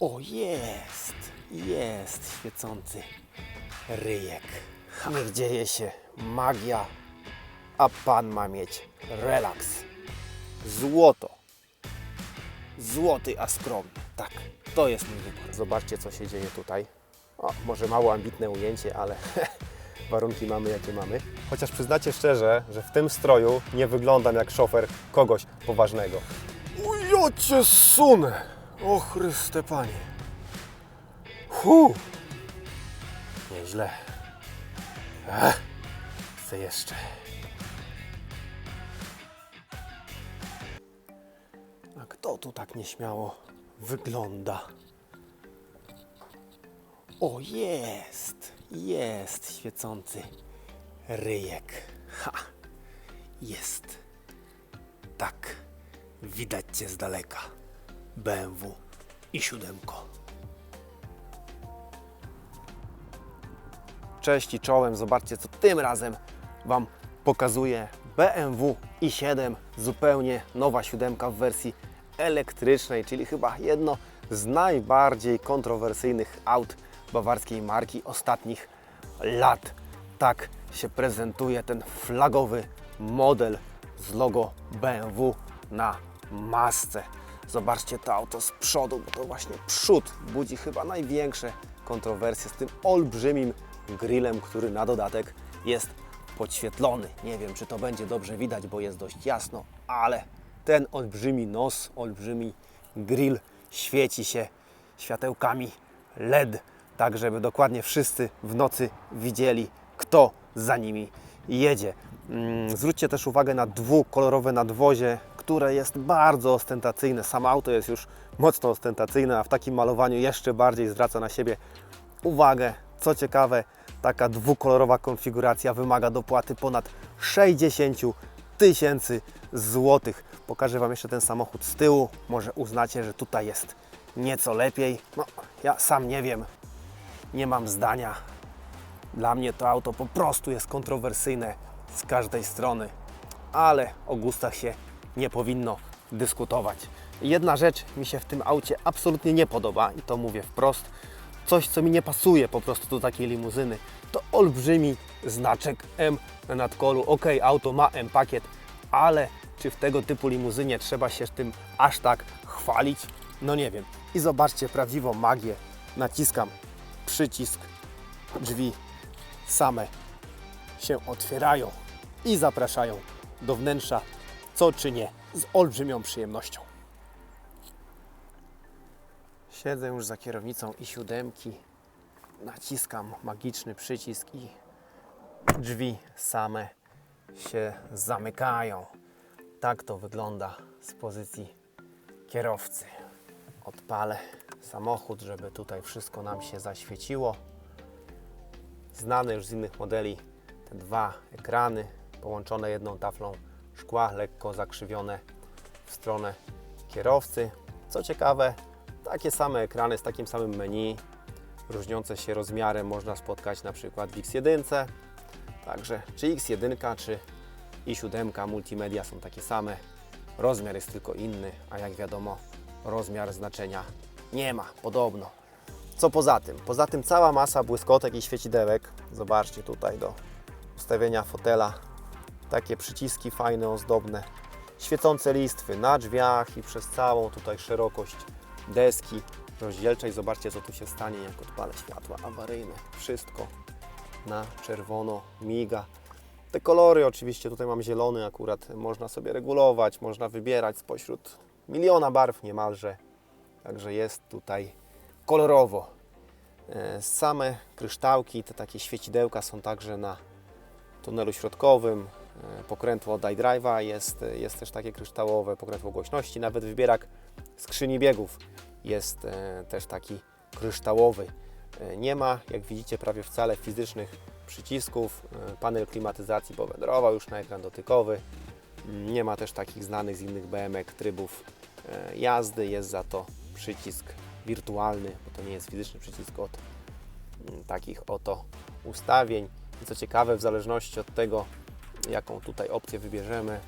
O, jest, jest świecący ryjek. Niech dzieje się magia, a Pan ma mieć relaks. Złoto. Złoty, a skromny. Tak, to jest mój wybór. Zobaczcie, co się dzieje tutaj. O, może mało ambitne ujęcie, ale warunki mamy, jakie mamy. Chociaż przyznacie szczerze, że w tym stroju nie wyglądam jak szofer kogoś poważnego. O, cię sunę! O Chryste Panie. Hu! Nieźle. Ech, chcę jeszcze. A kto tu tak nieśmiało wygląda? O, jest, jest świecący ryjek. Ha, jest. Tak, widać Cię z daleka. BMW i siódemko. Cześć i czołem, zobaczcie co tym razem Wam pokazuję. BMW i7, zupełnie nowa siódemka w wersji elektrycznej, czyli chyba jedno z najbardziej kontrowersyjnych aut bawarskiej marki ostatnich lat. Tak się prezentuje ten flagowy model z logo BMW na masce. Zobaczcie to auto z przodu, bo to właśnie przód budzi chyba największe kontrowersje z tym olbrzymim grillem, który na dodatek jest podświetlony. Nie wiem, czy to będzie dobrze widać, bo jest dość jasno, ale ten olbrzymi nos, olbrzymi grill świeci się światełkami LED, tak żeby dokładnie wszyscy w nocy widzieli, kto za nimi jedzie. Mm, Zwróćcie też uwagę na dwukolorowe nadwozie, które jest bardzo ostentacyjne. Samo auto jest już mocno ostentacyjne, a w takim malowaniu jeszcze bardziej zwraca na siebie uwagę. Co ciekawe, taka dwukolorowa konfiguracja wymaga dopłaty ponad 60 tysięcy złotych. Pokażę Wam jeszcze ten samochód z tyłu. Może uznacie, że tutaj jest nieco lepiej. No, ja sam nie wiem, nie mam zdania. Dla mnie to auto po prostu jest kontrowersyjne z każdej strony, ale o gustach się nie powinno dyskutować. Jedna rzecz mi się w tym aucie absolutnie nie podoba i to mówię wprost. Coś, co mi nie pasuje po prostu do takiej limuzyny, to olbrzymi znaczek M na nadkolu. Ok, auto ma M-pakiet, ale czy w tego typu limuzynie trzeba się tym aż tak chwalić? No nie wiem. I zobaczcie prawdziwą magię. Naciskam przycisk, drzwi same się otwierają i zapraszają do wnętrza, co czynię z olbrzymią przyjemnością. Siedzę już za kierownicą i siódemki, naciskam magiczny przycisk i drzwi same się zamykają. Tak to wygląda z pozycji kierowcy. Odpalę samochód, żeby tutaj wszystko nam się zaświeciło znane już z innych modeli te dwa ekrany połączone jedną taflą szkła, lekko zakrzywione w stronę kierowcy. Co ciekawe, takie same ekrany z takim samym menu, różniące się rozmiarem można spotkać na przykład w X1. Także czy X1, czy i7 multimedia są takie same. Rozmiar jest tylko inny, a jak wiadomo, rozmiar znaczenia nie ma, podobno. Co poza tym? Poza tym cała masa błyskotek i świecidełek. Zobaczcie tutaj do ustawienia fotela. Takie przyciski fajne, ozdobne. Świecące listwy na drzwiach i przez całą tutaj szerokość deski rozdzielczej. Zobaczcie co tu się stanie jak odpalę światła awaryjne. Wszystko na czerwono miga. Te kolory oczywiście, tutaj mam zielony akurat, można sobie regulować, można wybierać spośród miliona barw niemalże. Także jest tutaj kolorowo. E, Same kryształki, te takie świecidełka są także na tunelu środkowym. E, Pokrętło od iDrive'a jest, jest też takie kryształowe, pokrętło głośności, nawet wybierak skrzyni biegów jest e, też taki kryształowy. E, Nie ma, jak widzicie, prawie wcale fizycznych przycisków. Panel klimatyzacji powędrował już na ekran dotykowy. Mm, Nie ma też takich znanych z innych BMK trybów jazdy. Jest za to przycisk wirtualny, bo to nie jest fizyczny przycisk od mm, takich oto ustawień. I co ciekawe, w zależności od tego, jaką tutaj opcję wybierzemy,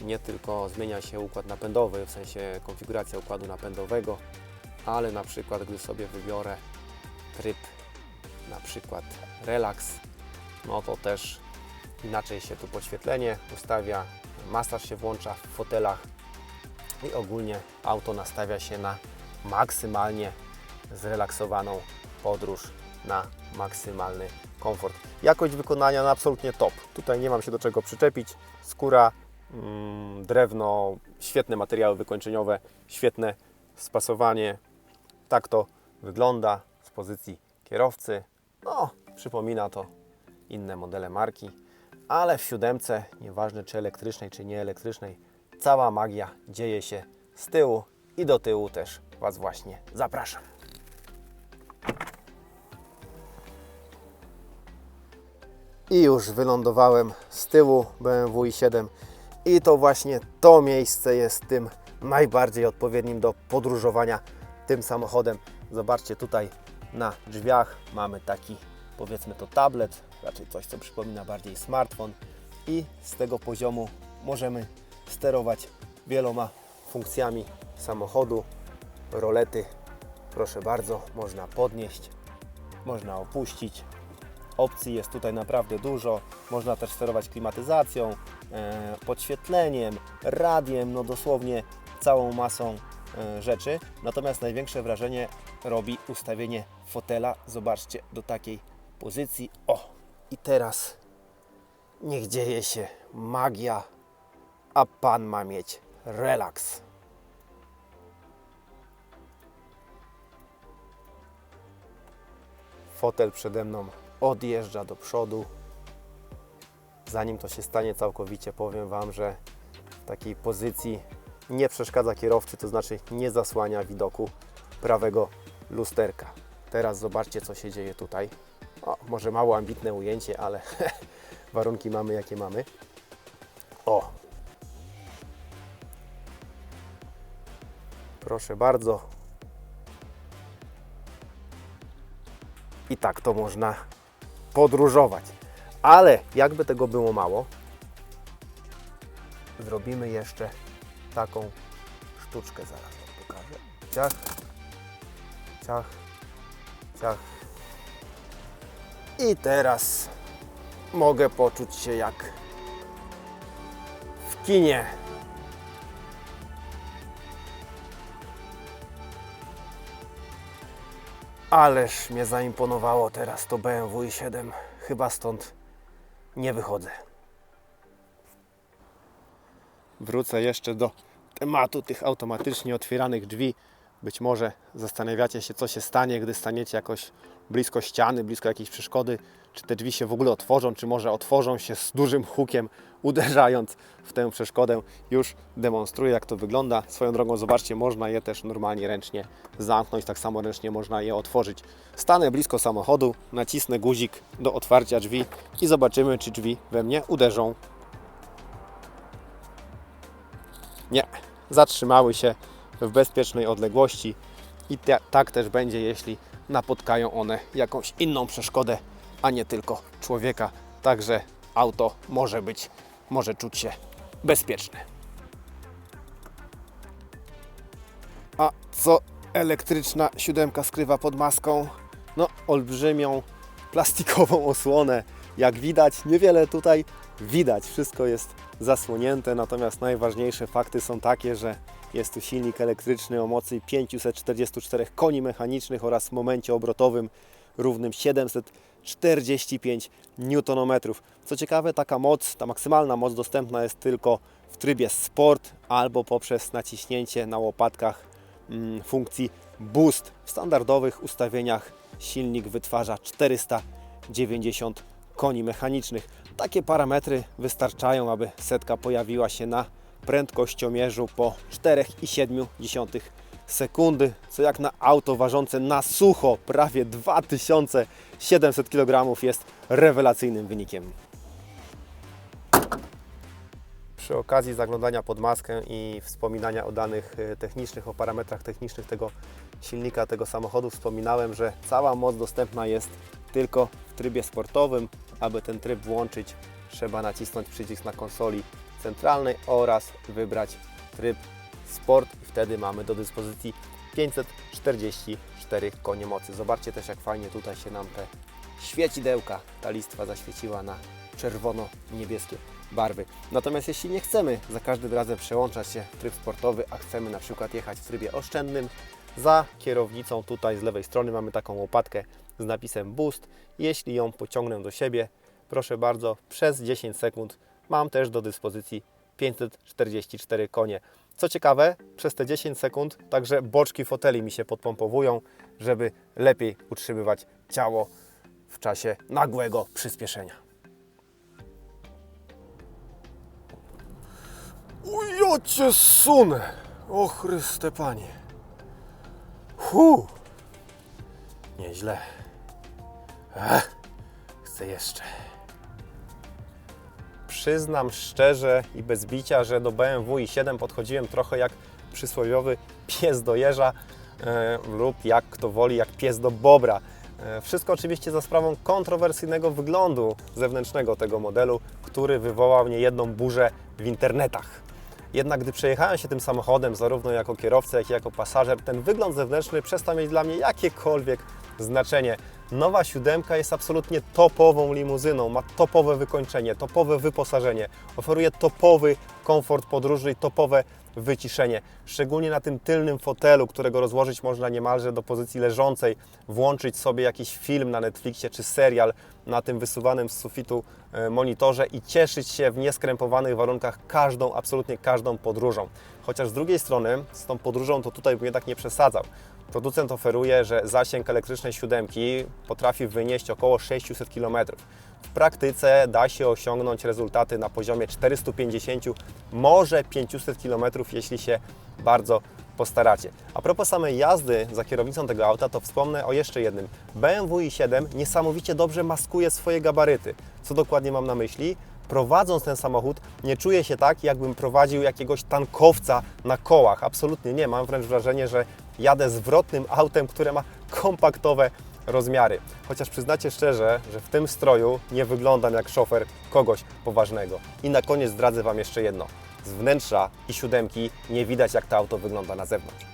nie tylko zmienia się układ napędowy, w sensie konfiguracja układu napędowego, ale na przykład gdy sobie wybiorę tryb na przykład relaks, no to też inaczej się tu podświetlenie ustawia, masaż się włącza w fotelach i ogólnie auto nastawia się na maksymalnie zrelaksowaną podróż, na maksymalny komfort. Jakość wykonania no absolutnie top. Tutaj nie mam się do czego przyczepić. Skóra, mm, drewno, świetne materiały wykończeniowe, świetne spasowanie. Tak to wygląda z pozycji kierowcy. No, przypomina to inne modele marki, ale w siódemce, nieważne czy elektrycznej, czy nieelektrycznej, cała magia dzieje się z tyłu i do tyłu też Was właśnie zapraszam. I już wylądowałem z tyłu BMW i7 i to właśnie to miejsce jest tym najbardziej odpowiednim do podróżowania tym samochodem. Zobaczcie tutaj na drzwiach mamy taki powiedzmy to tablet, raczej coś co przypomina bardziej smartfon i z tego poziomu możemy sterować wieloma funkcjami samochodu. Rolety, proszę bardzo, można podnieść, można opuścić, Opcji jest tutaj naprawdę dużo. Można też sterować klimatyzacją, e, podświetleniem, radiem, no dosłownie całą masą e, rzeczy. Natomiast największe wrażenie robi ustawienie fotela. Zobaczcie do takiej pozycji. O, i teraz niech dzieje się magia, a pan ma mieć relaks. Fotel przede mną odjeżdża do przodu. Zanim to się stanie całkowicie, powiem Wam, że w takiej pozycji nie przeszkadza kierowcy, to znaczy nie zasłania widoku prawego lusterka. Teraz zobaczcie, co się dzieje tutaj. O, może mało ambitne ujęcie, ale warunki mamy, jakie mamy. O! Proszę bardzo. I tak to można podróżować. Ale jakby tego było mało, zrobimy jeszcze taką sztuczkę. Zaraz Wam pokażę. Ciach, ciach, ciach. I teraz mogę poczuć się jak w kinie. Ależ mnie zaimponowało teraz to BMW i7. Chyba stąd nie wychodzę. Wrócę jeszcze do tematu tych automatycznie otwieranych drzwi. Być może zastanawiacie się, co się stanie, gdy staniecie jakoś blisko ściany, blisko jakiejś przeszkody. Czy te drzwi się w ogóle otworzą, czy może otworzą się z dużym hukiem, uderzając w tę przeszkodę. Już demonstruję, jak to wygląda. Swoją drogą, zobaczcie, można je też normalnie ręcznie zamknąć, tak samo ręcznie można je otworzyć. Stanę blisko samochodu, nacisnę guzik do otwarcia drzwi i zobaczymy, czy drzwi we mnie uderzą. Nie, zatrzymały się w bezpiecznej odległości i ta, tak też będzie, jeśli napotkają one jakąś inną przeszkodę, a nie tylko człowieka. Także auto może być, może czuć się bezpieczne. A co elektryczna siódemka skrywa pod maską? No, olbrzymią plastikową osłonę. Jak widać, niewiele tutaj widać, wszystko jest zasłonięte, natomiast najważniejsze fakty są takie, że jest tu silnik elektryczny o mocy 544 koni mechanicznych oraz momencie obrotowym równym 745 Nm. Co ciekawe, taka moc, ta maksymalna moc dostępna jest tylko w trybie Sport albo poprzez naciśnięcie na łopatkach mm, funkcji Boost. W standardowych ustawieniach silnik wytwarza 490 koni mechanicznych. Takie parametry wystarczają, aby setka pojawiła się na prędkościomierzu po 4,7 sekundy, co jak na auto ważące na sucho prawie 2700 kg jest rewelacyjnym wynikiem. Przy okazji zaglądania pod maskę i wspominania o danych e, technicznych, o parametrach technicznych tego silnika, tego samochodu, wspominałem, że cała moc dostępna jest tylko w trybie sportowym. Aby ten tryb włączyć, trzeba nacisnąć przycisk na konsoli centralnej oraz wybrać tryb Sport wtedy mamy do dyspozycji 544 konie mocy. Zobaczcie też jak fajnie tutaj się nam te świecidełka, ta listwa zaświeciła na czerwono-niebieskie barwy. Natomiast jeśli nie chcemy za każdym razem przełączać się w tryb sportowy, a chcemy na przykład jechać w trybie oszczędnym, za kierownicą tutaj z lewej strony mamy taką łopatkę z napisem Boost. Jeśli ją pociągnę do siebie, proszę bardzo, przez 10 sekund mam też do dyspozycji 544 konie. Co ciekawe, przez te 10 sekund także boczki foteli mi się podpompowują, żeby lepiej utrzymywać ciało w czasie nagłego przyspieszenia. O cię sunę! O Chryste Panie! Hu! Nieźle. Chcę jeszcze. Przyznam szczerze i bez bicia, że do BMW i7 podchodziłem trochę jak przysłowiowy pies do jeża e, lub jak kto woli, jak pies do bobra. E, wszystko oczywiście za sprawą kontrowersyjnego wyglądu zewnętrznego tego modelu, który wywołał niejedną burzę w internetach. Jednak gdy przejechałem się tym samochodem, zarówno jako kierowca, jak i jako pasażer, ten wygląd zewnętrzny przestał mieć dla mnie jakiekolwiek znaczenie. Nowa siódemka jest absolutnie topową limuzyną, ma topowe wykończenie, topowe wyposażenie, oferuje topowy komfort podróży i topowe wyciszenie. Szczególnie na tym tylnym fotelu, którego rozłożyć można niemalże do pozycji leżącej, włączyć sobie jakiś film na Netflixie czy serial na tym wysuwanym z sufitu e, monitorze i cieszyć się w nieskrępowanych warunkach każdą, absolutnie każdą podróżą. Chociaż z drugiej strony z tą podróżą to tutaj bym jednak nie przesadzał. Producent oferuje, że zasięg elektrycznej siódemki potrafi wynieść około 600 km. W praktyce da się osiągnąć rezultaty na poziomie 450, może 500 km, jeśli się bardzo postaracie. A propos samej jazdy za kierownicą tego auta, to wspomnę o jeszcze jednym. BMW i7 niesamowicie dobrze maskuje swoje gabaryty. Co dokładnie mam na myśli? Prowadząc ten samochód, nie czuję się tak, jakbym prowadził jakiegoś tankowca na kołach. Absolutnie nie. Mam wręcz wrażenie, że jadę zwrotnym autem, które ma kompaktowe rozmiary. Chociaż przyznacie szczerze, że w tym stroju nie wyglądam jak szofer kogoś poważnego. I na koniec zdradzę Wam jeszcze jedno. Z wnętrza i siódemki nie widać jak to auto wygląda na zewnątrz.